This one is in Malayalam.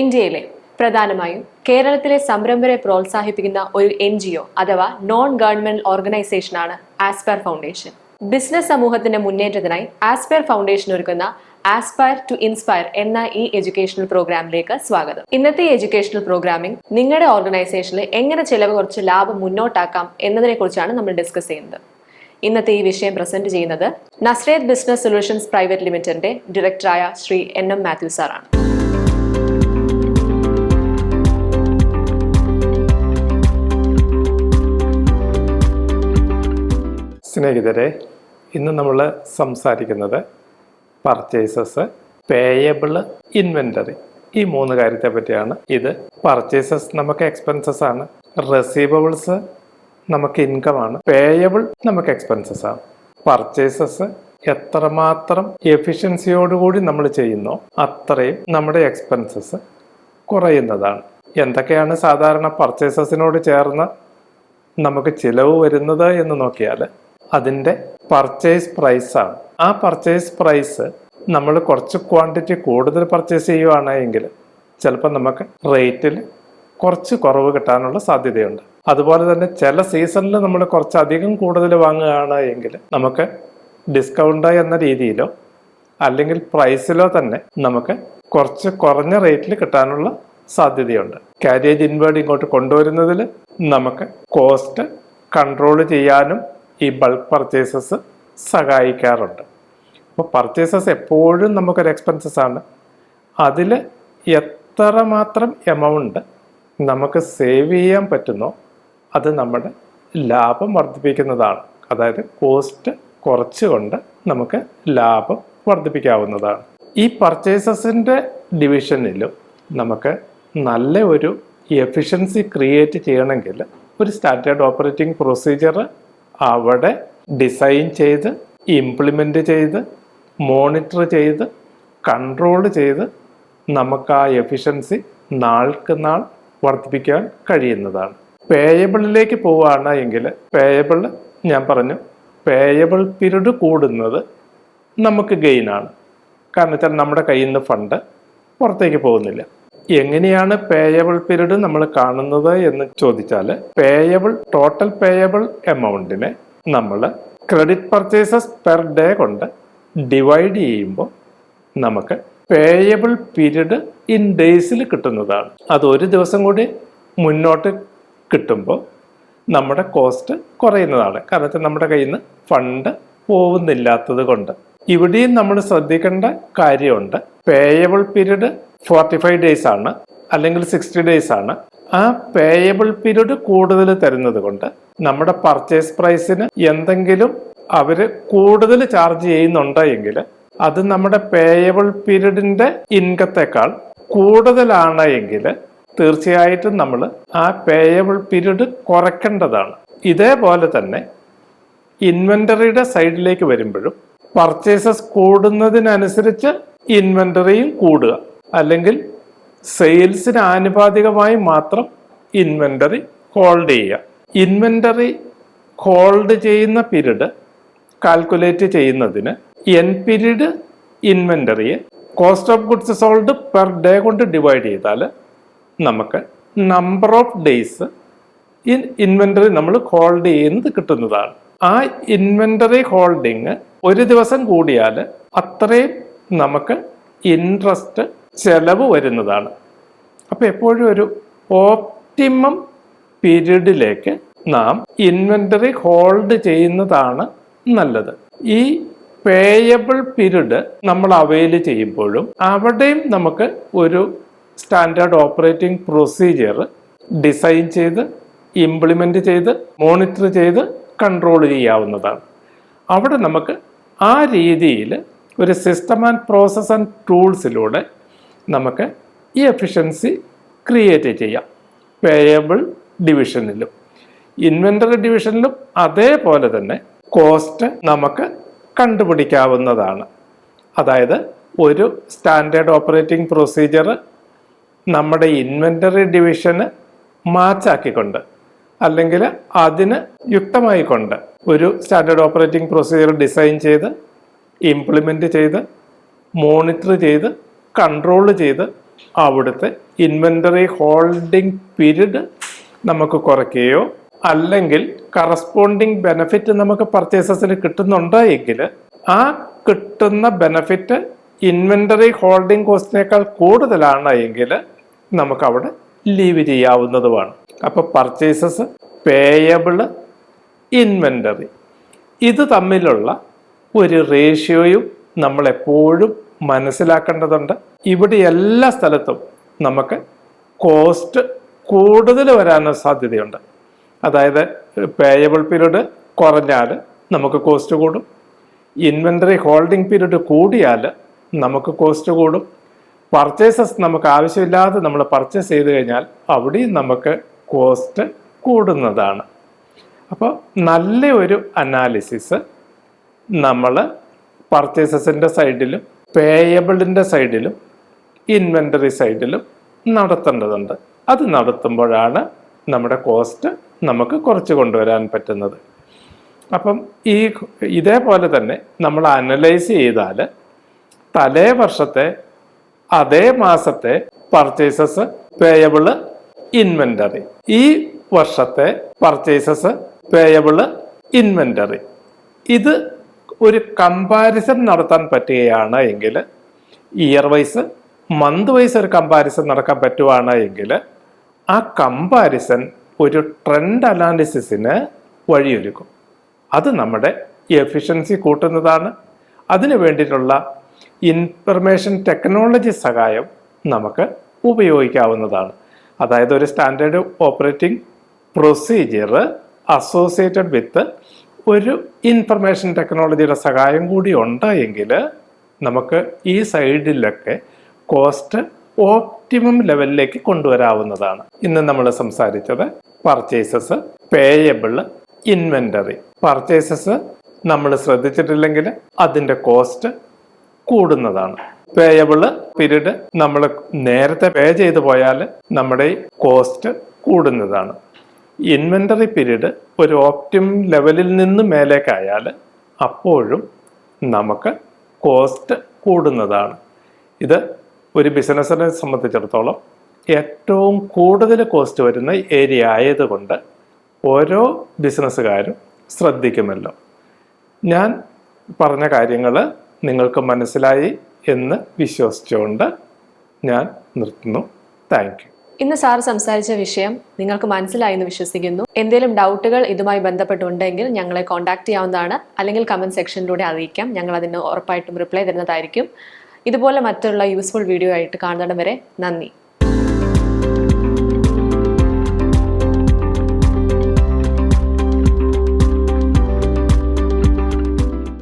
ഇന്ത്യയിലെ പ്രധാനമായും കേരളത്തിലെ സംരംഭരെ പ്രോത്സാഹിപ്പിക്കുന്ന ഒരു എൻ ജി ഒ അഥവാ നോൺ ഗവൺമെന്റ് ഓർഗനൈസേഷനാണ് ആസ്പയർ ഫൗണ്ടേഷൻ. ബിസിനസ് സമൂഹത്തിന്റെ മുന്നേറ്റത്തിനായി ആസ്പയർ ഫൗണ്ടേഷൻ ഒരുക്കുന്ന ആസ്പയർ ടു ഇൻസ്പയർ എന്ന ഈ എഡ്യൂക്കേഷണൽ പ്രോഗ്രാമിലേക്ക് സ്വാഗതം. ഇന്നത്തെ എഡ്യൂക്കേഷണൽ പ്രോഗ്രാമിംഗ് നിങ്ങളുടെ ഓർഗനൈസേഷനിൽ എങ്ങനെ ചെലവ് കുറച്ച് ലാഭം മുന്നോട്ടാക്കാം എന്നതിനെ കുറിച്ചാണ് നമ്മൾ ഡിസ്കസ് ചെയ്യുന്നത്. ഇന്നത്തെ ഈ വിഷയം പ്രസന്റ് ചെയ്യുന്നത് നസ്രേത് ബിസിനസ് സൊല്യൂഷൻസ് പ്രൈവറ്റ് ലിമിറ്റഡിന്റെ ഡയറക്ടറായ ശ്രീ എൻ എം മാത്യു സാറാണ്. സ്നേഹിതരെ ഇന്ന് നമ്മൾ സംസാരിക്കുന്നത് പർച്ചേസസ് പേയബിൾ ഇൻവെന്ററി ഈ മൂന്ന് കാര്യത്തെ പറ്റിയാണ്. ഇത് പർച്ചേസസ് നമുക്ക് എക്സ്പെൻസസ് ആണ്. റെസീവബിൾസ് നമുക്ക് ഇൻകം ആണ്. പേയബിൾ നമുക്ക് എക്സ്പെൻസസ് ആണ്. പർച്ചേസസ് എത്രമാത്രം എഫിഷ്യൻസിയോടുകൂടി നമ്മൾ ചെയ്യുന്നോ അത്രയും നമ്മുടെ എക്സ്പെൻസസ് കുറയുന്നതാണ്. എന്തൊക്കെയാണ് സാധാരണ പർച്ചേസസിനോട് ചേർന്ന് നമുക്ക് ചിലവ് വരുന്നത് എന്ന് നോക്കിയാൽ അതിന്റെ പർച്ചേസ് പ്രൈസാണ് ആ പർച്ചേസ് പ്രൈസ് നമ്മൾ കുറച്ച് ക്വാണ്ടിറ്റി കൂടുതൽ പർച്ചേസ് ചെയ്യുകയാണെങ്കിൽ ചിലപ്പോൾ നമുക്ക് റേറ്റിൽ കുറച്ച് കുറവ് കിട്ടാനുള്ള സാധ്യതയുണ്ട്. അതുപോലെ തന്നെ ചില സീസണിൽ നമ്മൾ കുറച്ചധികം കൂടുതൽ വാങ്ങുകയാണ് എങ്കിൽ നമുക്ക് ഡിസ്കൗണ്ട് എന്ന രീതിയിലോ അല്ലെങ്കിൽ പ്രൈസിലോ തന്നെ നമുക്ക് കുറച്ച് കുറഞ്ഞ റേറ്റിൽ കിട്ടാനുള്ള സാധ്യതയുണ്ട്. കാരിയേജ് ഇൻവേർഡ് ഇങ്ങോട്ട് കൊണ്ടുവരുന്നതിൽ നമുക്ക് കോസ്റ്റ് കൺട്രോൾ ചെയ്യാനും ഈ ബൾക്ക് പർച്ചേസസ് സഹായിക്കാറുണ്ട്. അപ്പോൾ പർച്ചേസസ് എപ്പോഴും നമുക്കൊരു എക്സ്പെൻസസ് ആണ്. അതിൽ എത്ര മാത്രം എമൗണ്ട് നമുക്ക് സേവ് ചെയ്യാൻ പറ്റുന്നോ അത് നമ്മുടെ ലാഭം വർദ്ധിപ്പിക്കുന്നതാണ്. അതായത് കോസ്റ്റ് കുറച്ചുകൊണ്ട് നമുക്ക് ലാഭം വർദ്ധിപ്പിക്കാവുന്നതാണ്. ഈ പർച്ചേസസിന്റെ ഡിവിഷനിലും നമുക്ക് നല്ല ഒരു എഫിഷ്യൻസി ക്രിയേറ്റ് ചെയ്യണമെങ്കിൽ ഒരു സ്റ്റാൻഡേർഡ് ഓപ്പറേറ്റിംഗ് പ്രൊസീജിയർ അവിടെ ഡിസൈൻ ചെയ്ത് ഇംപ്ലിമെന്റ് ചെയ്ത് മോണിറ്റർ ചെയ്ത് കൺട്രോൾ ചെയ്ത് നമുക്ക് ആ എഫിഷ്യൻസി നാൾക്ക് നാൾ വർദ്ധിപ്പിക്കാൻ കഴിയുന്നതാണ്. പേയബിളിലേക്ക് പോവുകയാണ് എങ്കിൽ പേയബിൾ ഞാൻ പറഞ്ഞു പേയബിൾ പീരീഡ് കൂടുന്നത് നമുക്ക് ഗെയിനാണ് കാരണം വെച്ചാൽ നമ്മുടെ കയ്യിൽ നിന്ന് ഫണ്ട് പുറത്തേക്ക് പോകുന്നില്ല. എങ്ങനെയാണ് പേയബിൾ പീരീഡ് നമ്മൾ കാണുന്നത് എന്ന് ചോദിച്ചാൽ പേയബിൾ ടോട്ടൽ പേയബിൾ എമൗണ്ടിനെ നമ്മൾ ക്രെഡിറ്റ് പർച്ചേസസ് പെർ ഡേ കൊണ്ട് ഡിവൈഡ് ചെയ്യുമ്പോൾ നമുക്ക് പേയബിൾ പീരീഡ് ഇൻ ഡേയ്സിൽ കിട്ടുന്നതാണ്. അത് ഒരു ദിവസം കൂടി മുന്നോട്ട് കിട്ടുമ്പോൾ നമ്മുടെ കോസ്റ്റ് കുറയുന്നതാണ്. കാരണം നമ്മുടെ കയ്യിൽ നിന്ന് ഫണ്ട് പോകുന്നില്ലാത്തത് കൊണ്ട്. ഇവിടെയും നമ്മൾ ശ്രദ്ധിക്കേണ്ട കാര്യമുണ്ട്. Payable period forty five days ആണ് അല്ലെങ്കിൽ സിക്സ്റ്റി ഡേയ്സ് ആണ്. ആ പേയബിൾ പീരീഡ് കൂടുതൽ തരുന്നത് കൊണ്ട് നമ്മുടെ പർച്ചേസ് പ്രൈസിന് എന്തെങ്കിലും അവർ കൂടുതൽ ചാർജ് ചെയ്യുന്നുണ്ടെങ്കിൽ അത് നമ്മുടെ പേയബിൾ പീരീഡിന്റെ ഇൻകത്തേക്കാൾ കൂടുതലാണ് എങ്കിൽ തീർച്ചയായിട്ടും നമ്മൾ ആ പേയബിൾ പീരീഡ് കുറയ്ക്കേണ്ടതാണ്. ഇതേപോലെ തന്നെ ഇൻവെന്ററിയുടെ സൈഡിലേക്ക് വരുമ്പോഴും പർച്ചേസസ് കൂടുന്നതിനനുസരിച്ച് ഇൻവെന്ററിയും കൂടുക. അല്ലെങ്കിൽ സെയിൽസിന് ആനുപാതികമായി മാത്രം ഇൻവെന്ററി ഹോൾഡ് ചെയ്യുക. ഇൻവെന്ററി ഹോൾഡ് ചെയ്യുന്ന പീരീഡ് കാൽക്കുലേറ്റ് ചെയ്യുന്നതിന് എൻ period ഇൻവെന്ററിയെ cost of goods sold per day കൊണ്ട് ഡിവൈഡ് ചെയ്താൽ നമുക്ക് number of days in inventory നമ്മൾ ഹോൾഡ് ചെയ്യുന്നത് കിട്ടുന്നതാണ്. ആ ഇൻവെന്ററി ഹോൾഡിങ് ഒരു ദിവസം കൂടിയാൽ അത്രയും നമുക്ക് ഇൻട്രസ്റ്റ് ചെലവ് വരുന്നതാണ്. അപ്പോൾ എപ്പോഴും ഒരു ഓപ്റ്റിമം പീരീഡിലേക്ക് നാം ഇൻവെന്ററി ഹോൾഡ് ചെയ്യുന്നതാണ് നല്ലത്. ഈ പേയബിൾ പീരീഡ് നമ്മൾ അവൈൽ ചെയ്യുമ്പോഴും അവിടെയും നമുക്ക് ഒരു സ്റ്റാൻഡേർഡ് ഓപ്പറേറ്റിംഗ് പ്രൊസീജിയർ ഡിസൈൻ ചെയ്ത് ഇംപ്ലിമെന്റ് ചെയ്ത് മോണിറ്റർ ചെയ്ത് കൺട്രോൾ ചെയ്യാവുന്നതാണ്. അവിടെ നമുക്ക് ആ രീതിയിൽ ഒരു സിസ്റ്റം ആൻഡ് പ്രോസസ് ആൻഡ് ടൂൾസിലൂടെ നമുക്ക് ഈ എഫിഷ്യൻസി ക്രിയേറ്റ് ചെയ്യാം. പേയബിൾ ഡിവിഷനിലും ഇൻവെന്ററി ഡിവിഷനിലും അതേപോലെ തന്നെ കോസ്റ്റ് നമുക്ക് കണ്ടുപിടിക്കാവുന്നതാണ്. അതായത് ഒരു സ്റ്റാൻഡേർഡ് ഓപ്പറേറ്റിംഗ് പ്രൊസീജിയർ നമ്മുടെ ഇൻവെന്ററി ഡിവിഷന് മാച്ചാക്കിക്കൊണ്ട് അല്ലെങ്കിൽ അതിന് യുക്തമായിക്കൊണ്ട് ഒരു സ്റ്റാൻഡേർഡ് ഓപ്പറേറ്റിംഗ് പ്രൊസീജിയർ ഡിസൈൻ ചെയ്ത് ഇംപ്ലിമെന്റ് ചെയ്ത് മോണിറ്റർ ചെയ്ത് കൺട്രോൾ ചെയ്ത് അവിടുത്തെ ഇൻവെന്ററി ഹോൾഡിംഗ് പീരീഡ് നമുക്ക് കുറയ്ക്കുകയോ അല്ലെങ്കിൽ കറസ്പോണ്ടിങ് ബെനഫിറ്റ് നമുക്ക് പർച്ചേസസിന് കിട്ടുന്നുണ്ടോ എങ്കിൽ ആ കിട്ടുന്ന ബെനഫിറ്റ് ഇൻവെന്ററി ഹോൾഡിംഗ് കോസ്റ്റിനേക്കാൾ കൂടുതലാണ് എങ്കിൽ നമുക്കവിടെ ലീവ് ചെയ്യാവുന്നതുമാണ്. അപ്പോൾ പർച്ചേസസ് പേയബിൾ ഇൻവെന്ററി ഇത് തമ്മിലുള്ള ഒരു റേഷ്യോയും നമ്മളെപ്പോഴും മനസ്സിലാക്കേണ്ടതുണ്ട്. ഇവിടെ എല്ലാ സ്ഥലത്തും നമുക്ക് കോസ്റ്റ് കൂടുതൽ വരാനും സാധ്യതയുണ്ട്. അതായത് പേയബിൾ പീരീഡ് കുറഞ്ഞാൽ നമുക്ക് കോസ്റ്റ് കൂടും. ഇൻവെന്ററി ഹോൾഡിംഗ് പീരീഡ് കൂടിയാൽ നമുക്ക് കോസ്റ്റ് കൂടും. പർച്ചേസസ് നമുക്ക് ആവശ്യമില്ലാതെ നമ്മൾ പർച്ചേസ് ചെയ്ത് കഴിഞ്ഞാൽ അവിടെയും നമുക്ക് കോസ്റ്റ് കൂടുന്നതാണ്. അപ്പോൾ നല്ല ഒരു അനാലിസിസ് നമ്മൾ പർച്ചേസസിന്റെ സൈഡിലും പേയബിളിന്റെ സൈഡിലും ഇൻവെന്ററി സൈഡിലും നടത്തേണ്ടതുണ്ട്. അത് നടത്തുമ്പോഴാണ് നമ്മുടെ കോസ്റ്റ് നമുക്ക് കുറച്ച് കൊണ്ടുവരാൻ പറ്റുന്നത്. അപ്പം ഈ ഇതേപോലെ തന്നെ നമ്മൾ അനലൈസ് ചെയ്താൽ തലേ വർഷത്തെ അതേ മാസത്തെ പർച്ചേസസ് പേയബിൾ ഇൻവെന്ററി ഈ വർഷത്തെ പർച്ചേസസ് പേയബിൾ ഇൻവെന്ററി ഇത് ഒരു കമ്പാരിസൺ നടത്താൻ പറ്റുകയാണ് എങ്കിൽ ഇയർ വൈസ് മന്ത് വൈസ് ഒരു കമ്പാരിസൺ നടക്കാൻ പറ്റുവാണ് എങ്കിൽ ആ കമ്പാരിസൺ ഒരു ട്രെൻഡ് അനാലിസിസിന് വഴിയൊരുക്കും. അത് നമ്മുടെ എഫിഷ്യൻസി കൂട്ടുന്നതാണ്. അതിനു വേണ്ടിയിട്ടുള്ള ഇൻഫർമേഷൻ ടെക്നോളജി സഹായം നമുക്ക് ഉപയോഗിക്കാവുന്നതാണ്. അതായത് ഒരു standard operating procedure associated with ഒരു ഇൻഫർമേഷൻ ടെക്നോളജിയുടെ സഹായം കൂടി ഉണ്ടായെങ്കിൽ നമുക്ക് ഈ സൈഡിലൊക്കെ കോസ്റ്റ് ഓപ്റ്റിമം ലെവലിലേക്ക് കൊണ്ടുവരാവുന്നതാണ്. ഇന്ന് നമ്മൾ സംസാരിച്ചത് പർച്ചേസസ് പേയബിൾ ഇൻവെന്ററി പർച്ചേസസ് നമ്മൾ ശ്രദ്ധിച്ചിട്ടില്ലെങ്കിൽ അതിന്റെ കോസ്റ്റ് കൂടുന്നതാണ്. പേയബിൾ പീരീഡ് നമ്മൾ നേരത്തെ പേ ചെയ്തു പോയാൽ നമ്മുടെ കോസ്റ്റ് കൂടുന്നതാണ്. ഇൻവെന്ററി പീരീഡ് ഒരു ഓപ്റ്റിം ലെവലിൽ നിന്ന് മേലേക്കായാൽ അപ്പോഴും നമുക്ക് കോസ്റ്റ് കൂടുന്നതാണ്. ഇത് ഒരു ബിസിനസ്സിനെ സംബന്ധിച്ചിടത്തോളം ഏറ്റവും കൂടുതൽ കോസ്റ്റ് വരുന്ന ഏരിയ ആയതുകൊണ്ട് ഓരോ ബിസിനസ്സുകാരും ശ്രദ്ധിക്കുമല്ലോ. ഞാൻ പറഞ്ഞ കാര്യങ്ങൾ നിങ്ങൾക്ക് മനസ്സിലായി എന്ന് വിശ്വസിച്ചുകൊണ്ട് ഞാൻ നിർത്തുന്നു. താങ്ക് ഇന്ന് സാർ സംസാരിച്ച വിഷയം നിങ്ങൾക്ക് മനസ്സിലായി എന്ന് വിശ്വസിക്കുന്നു. എന്തെങ്കിലും ഡൗട്ടുകൾ ഇതുമായി ബന്ധപ്പെട്ടുണ്ടെങ്കിൽ ഞങ്ങളെ കോൺടാക്ട് ചെയ്യാവുന്നതാണ്. അല്ലെങ്കിൽ കമന്റ് സെക്ഷനിലൂടെ അറിയിക്കാം. ഞങ്ങൾ അതിന് ഉറപ്പായിട്ടും റിപ്ലൈ തരുന്നതായിരിക്കും. ഇതുപോലെ മറ്റുള്ള യൂസ്ഫുൾ വീഡിയോ ആയിട്ട് കാണുന്നിടം വരെ നന്ദി.